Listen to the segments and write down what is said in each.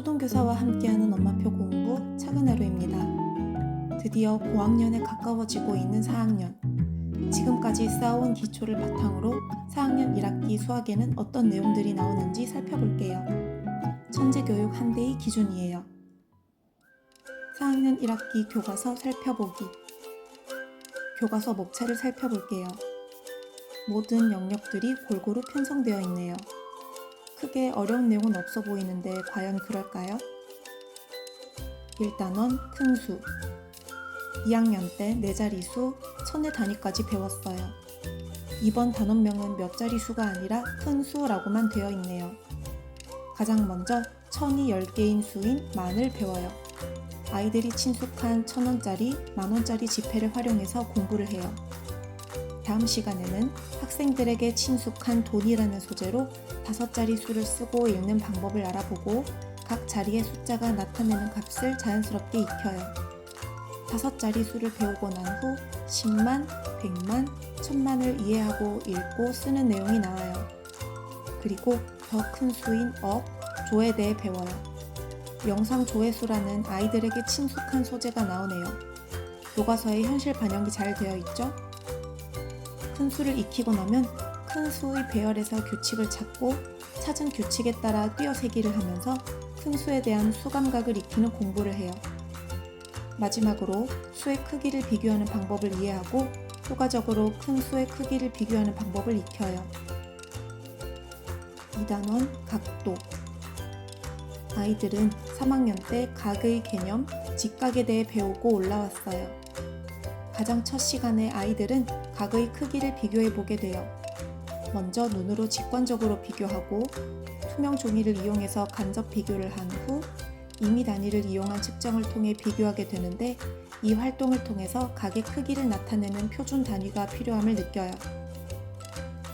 초등교사와 함께하는 엄마표 공부 작은 하루입니다. 드디어 고학년에 가까워지고 있는 4학년. 지금까지 쌓아온 기초를 바탕으로 4학년 1학기 수학에는 어떤 내용들이 나오는지 살펴볼게요. 천재교육 한대의 기준이에요. 4학년 1학기 교과서 살펴보기. 교과서 목차를 살펴볼게요. 모든 영역들이 골고루 편성되어 있네요. 크게 어려운 내용은 없어 보이는데 과연 그럴까요? 1단원 큰 수. 2학년 때네 자리수, 천의 단위까지 배웠어요. 이번 단원명은 몇 자리수가 아니라 큰 수라고만 되어 있네요. 가장 먼저 천이 10개인 수인 만을 배워요. 아이들이 친숙한 천원짜리, 만원짜리 지폐를 활용해서 공부를 해요. 다음 시간에는 학생들에게 친숙한 돈이라는 소재로 다섯 자리 수를 쓰고 읽는 방법을 알아보고 각 자리의 숫자가 나타내는 값을 자연스럽게 익혀요. 다섯 자리 수를 배우고 난 후 10만, 100만, 1000만을 이해하고 읽고 쓰는 내용이 나와요. 그리고 더 큰 수인 억, 조에 대해 배워요. 영상 조회수라는 아이들에게 친숙한 소재가 나오네요. 교과서에 현실 반영이 잘 되어 있죠? 큰 수를 익히고 나면 큰 수의 배열에서 규칙을 찾고 찾은 규칙에 따라 띄어세기를 하면서 큰 수에 대한 수감각을 익히는 공부를 해요. 마지막으로 수의 크기를 비교하는 방법을 이해하고 효과적으로 큰 수의 크기를 비교하는 방법을 익혀요. 2단원 각도 아이들은 3학년 때 각의 개념, 직각에 대해 배우고 올라왔어요. 가장 첫 시간에 아이들은 각의 크기를 비교해 보게 돼요. 먼저 눈으로 직관적으로 비교하고 투명 종이를 이용해서 간접 비교를 한 후 임의 단위를 이용한 측정을 통해 비교하게 되는데 이 활동을 통해서 각의 크기를 나타내는 표준 단위가 필요함을 느껴요.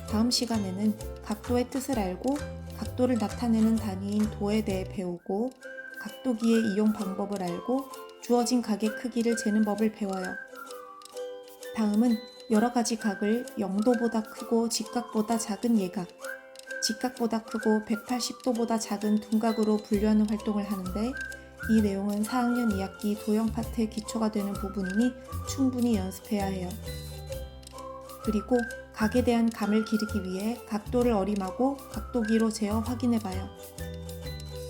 다음 시간에는 각도의 뜻을 알고 각도를 나타내는 단위인 도에 대해 배우고 각도기의 이용 방법을 알고 주어진 각의 크기를 재는 법을 배워요. 다음은 여러 가지 각을 0도보다 크고 직각보다 작은 예각, 직각보다 크고 180도보다 작은 둔각으로 분류하는 활동을 하는데 이 내용은 4학년 2학기 도형 파트의 기초가 되는 부분이니 충분히 연습해야 해요. 그리고 각에 대한 감을 기르기 위해 각도를 어림하고 각도기로 재어 확인해 봐요.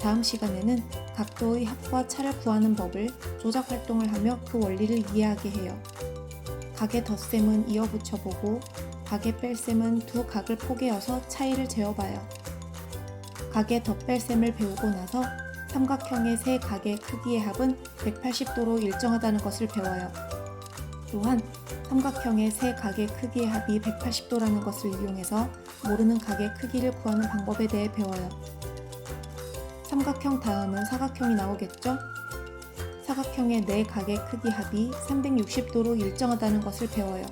다음 시간에는 각도의 합과 차를 구하는 법을 조작 활동을 하며 그 원리를 이해하게 해요. 각의 덧셈은 이어 붙여보고 각의 뺄셈은 두 각을 포개어서 차이를 재어봐요. 각의 덧뺄셈을 배우고 나서 삼각형의 세 각의 크기의 합은 180도로 일정하다는 것을 배워요. 또한 삼각형의 세 각의 크기의 합이 180도라는 것을 이용해서 모르는 각의 크기를 구하는 방법에 대해 배워요. 삼각형 다음은 사각형이 나오겠죠? 사각형의 네 각의 크기 합이 360도로 일정하다는 것을 배워요.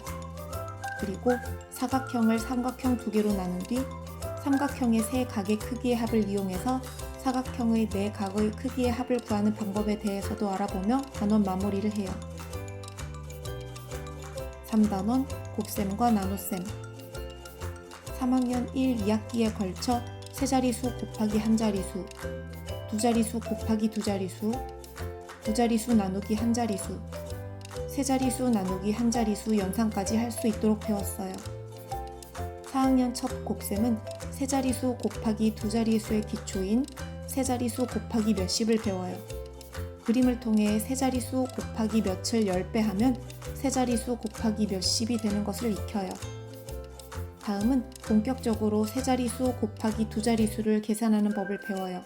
그리고 사각형을 삼각형 두 개로 나눈 뒤 삼각형의 세 각의 크기의 합을 이용해서 사각형의 네 각의 크기의 합을 구하는 방법에 대해서도 알아보며 단원 마무리를 해요. 3단원 곱셈과 나눗셈 3학년 1, 2학기에 걸쳐 세 자리수 곱하기 한 자리수, 두 자리수 곱하기 두 자리수, 두 자리수 나누기 한 자리수, 세 자리수 나누기 한 자리수 연산까지 할 수 있도록 배웠어요. 4학년 첫 곱셈은 세 자리수 곱하기 두 자리수의 기초인 세 자리수 곱하기 몇십을 배워요. 그림을 통해 세 자리수 곱하기 몇을 10배 하면 세 자리수 곱하기 몇십이 되는 것을 익혀요. 다음은 본격적으로 세 자리수 곱하기 두 자리수를 계산하는 법을 배워요.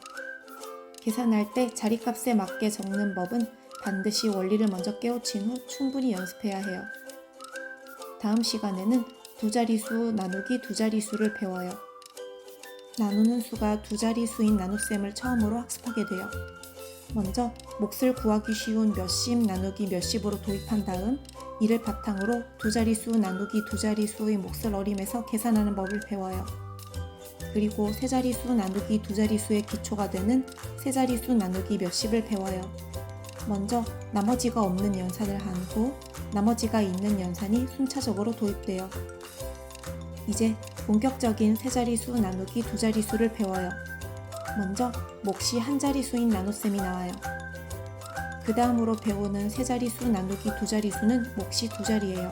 계산할 때 자리값에 맞게 적는 법은 반드시 원리를 먼저 깨우친 후 충분히 연습해야 해요. 다음 시간에는 두 자리수 나누기 두 자리수를 배워요. 나누는 수가 두 자리수인 나눗셈을 처음으로 학습하게 돼요. 먼저 몫을 구하기 쉬운 몇십 나누기 몇십으로 도입한 다음 이를 바탕으로 두 자리수 나누기 두 자리수의 몫을 어림해서 계산하는 법을 배워요. 그리고 세 자리수 나누기 두 자리수의 기초가 되는 세 자리수 나누기 몇십을 배워요. 먼저 나머지가 없는 연산을 한 후 나머지가 있는 연산이 순차적으로 도입돼요. 이제 본격적인 세 자리수 나누기 두 자리수를 배워요. 먼저 몫이 한 자리수인 나눗셈이 나와요. 그 다음으로 배우는 세 자리수 나누기 두 자리수는 몫이 두 자리예요.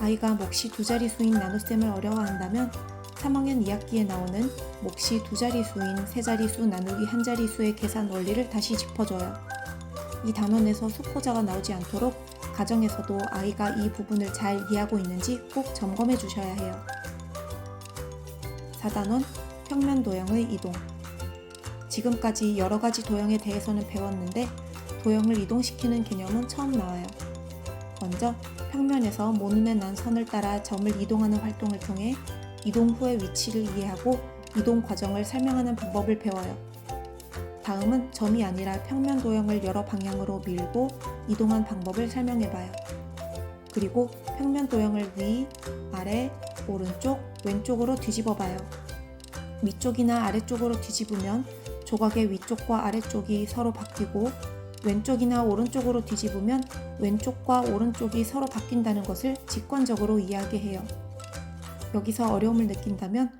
아이가 몫이 두 자리수인 나눗셈을 어려워한다면 3학년 2학기에 나오는 몫이 두 자리수인 세 자리수 나누기 한 자리수의 계산 원리를 다시 짚어줘요. 이 단원에서 수포자가 나오지 않도록 가정에서도 아이가 이 부분을 잘 이해하고 있는지 꼭 점검해 주셔야 해요. 4단원 평면 도형의 이동 지금까지 여러 가지 도형에 대해서는 배웠는데 도형을 이동시키는 개념은 처음 나와요. 먼저 평면에서 모눈에 난 선을 따라 점을 이동하는 활동을 통해 이동 후의 위치를 이해하고 이동 과정을 설명하는 방법을 배워요. 다음은 점이 아니라 평면 도형을 여러 방향으로 밀고 이동한 방법을 설명해 봐요. 그리고 평면 도형을 위, 아래, 오른쪽, 왼쪽으로 뒤집어 봐요. 위쪽이나 아래쪽으로 뒤집으면 조각의 위쪽과 아래쪽이 서로 바뀌고 왼쪽이나 오른쪽으로 뒤집으면 왼쪽과 오른쪽이 서로 바뀐다는 것을 직관적으로 이해하게 해요. 여기서 어려움을 느낀다면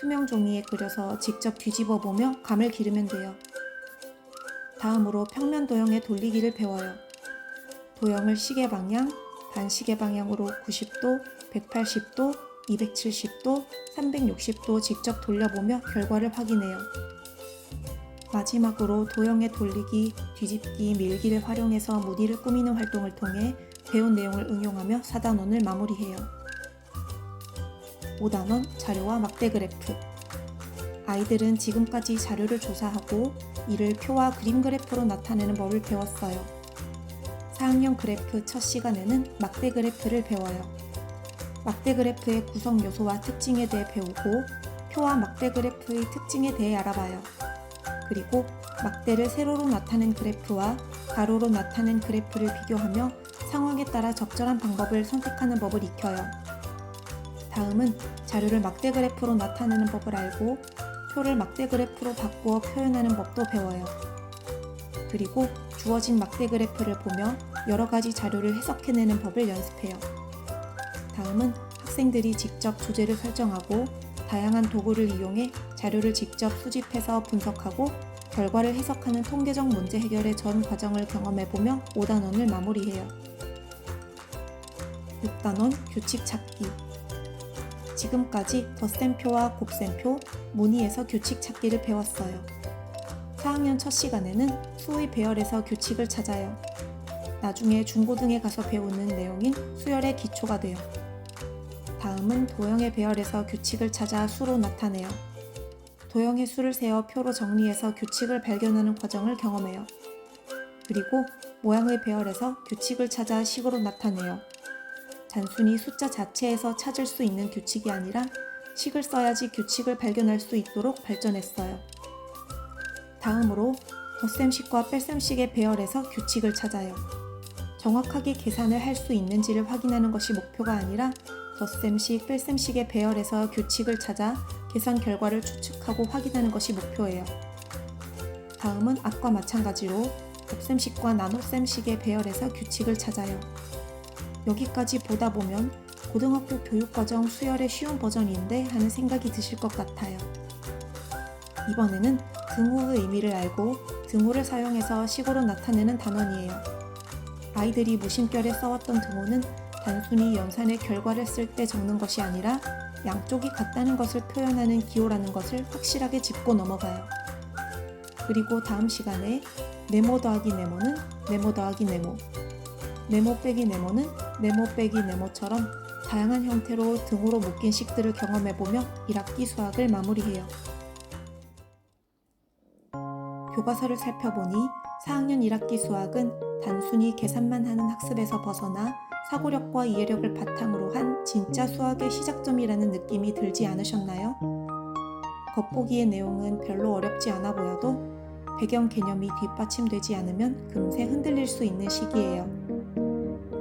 투명 종이에 그려서 직접 뒤집어 보며 감을 기르면 돼요. 다음으로 평면 도형의 돌리기를 배워요. 도형을 시계 방향, 반시계 방향으로 90도, 180도, 270도, 360도 직접 돌려보며 결과를 확인해요. 마지막으로 도형의 돌리기, 뒤집기, 밀기를 활용해서 무늬를 꾸미는 활동을 통해 배운 내용을 응용하며 4단원을 마무리해요. 5단원 자료와 막대 그래프 아이들은 지금까지 자료를 조사하고 이를 표와 그림 그래프로 나타내는 법을 배웠어요. 4학년 그래프 첫 시간에는 막대 그래프를 배워요. 막대 그래프의 구성 요소와 특징에 대해 배우고 표와 막대 그래프의 특징에 대해 알아봐요. 그리고 막대를 세로로 나타낸 그래프와 가로로 나타낸 그래프를 비교하며 상황에 따라 적절한 방법을 선택하는 법을 익혀요. 다음은 자료를 막대 그래프로 나타내는 법을 알고 표를 막대 그래프로 바꾸어 표현하는 법도 배워요. 그리고 주어진 막대 그래프를 보며 여러 가지 자료를 해석해내는 법을 연습해요. 다음은 학생들이 직접 주제를 설정하고 다양한 도구를 이용해 자료를 직접 수집해서 분석하고 결과를 해석하는 통계적 문제 해결의 전 과정을 경험해보며 5단원을 마무리해요. 6단원 규칙 찾기 지금까지 덧셈표와 곱셈표, 무늬에서 규칙 찾기를 배웠어요. 4학년 첫 시간에는 수의 배열에서 규칙을 찾아요. 나중에 중고등에 가서 배우는 내용인 수열의 기초가 돼요. 다음은 도형의 배열에서 규칙을 찾아 수로 나타내요. 도형의 수를 세어 표로 정리해서 규칙을 발견하는 과정을 경험해요. 그리고 모양의 배열에서 규칙을 찾아 식으로 나타내요. 단순히 숫자 자체에서 찾을 수 있는 규칙이 아니라 식을 써야지 규칙을 발견할 수 있도록 발전했어요. 다음으로 덧셈식과 뺄셈식의 배열에서 규칙을 찾아요. 정확하게 계산을 할 수 있는지를 확인하는 것이 목표가 아니라 덧셈식, 뺄셈식의 배열에서 규칙을 찾아 계산 결과를 추측하고 확인하는 것이 목표예요. 다음은 앞과 마찬가지로 곱셈식과 나눗셈식의 배열에서 규칙을 찾아요. 여기까지 보다 보면 고등학교 교육과정 수열의 쉬운 버전인데 하는 생각이 드실 것 같아요. 이번에는 등호의 의미를 알고 등호를 사용해서 식으로 나타내는 단원이에요. 아이들이 무심결에 써왔던 등호는 단순히 연산의 결과를 쓸 때 적는 것이 아니라 양쪽이 같다는 것을 표현하는 기호라는 것을 확실하게 짚고 넘어가요. 그리고 다음 시간에 네모 더하기 네모는 네모 더하기 네모, 네모 빼기 네모는 네모 빼기 네모처럼 다양한 형태로 등으로 묶인 식들을 경험해보며 1학기 수학을 마무리해요. 교과서를 살펴보니 4학년 1학기 수학은 단순히 계산만 하는 학습에서 벗어나 사고력과 이해력을 바탕으로 한 진짜 수학의 시작점이라는 느낌이 들지 않으셨나요? 겉보기의 내용은 별로 어렵지 않아 보여도 배경 개념이 뒷받침되지 않으면 금세 흔들릴 수 있는 시기예요.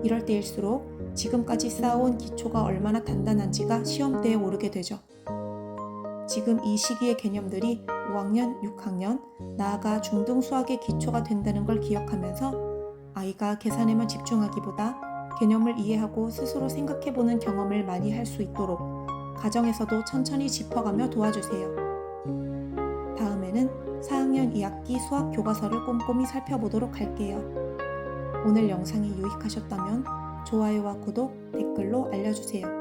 이럴 때일수록 지금까지 쌓아온 기초가 얼마나 단단한지가 시험대에 오르게 되죠. 지금 이 시기의 개념들이 5학년, 6학년, 나아가 중등 수학의 기초가 된다는 걸 기억하면서 아이가 계산에만 집중하기보다 개념을 이해하고 스스로 생각해보는 경험을 많이 할 수 있도록 가정에서도 천천히 짚어가며 도와주세요. 다음에는 4학년 2학기 수학 교과서를 꼼꼼히 살펴보도록 할게요. 오늘 영상이 유익하셨다면 좋아요와 구독, 댓글로 알려주세요.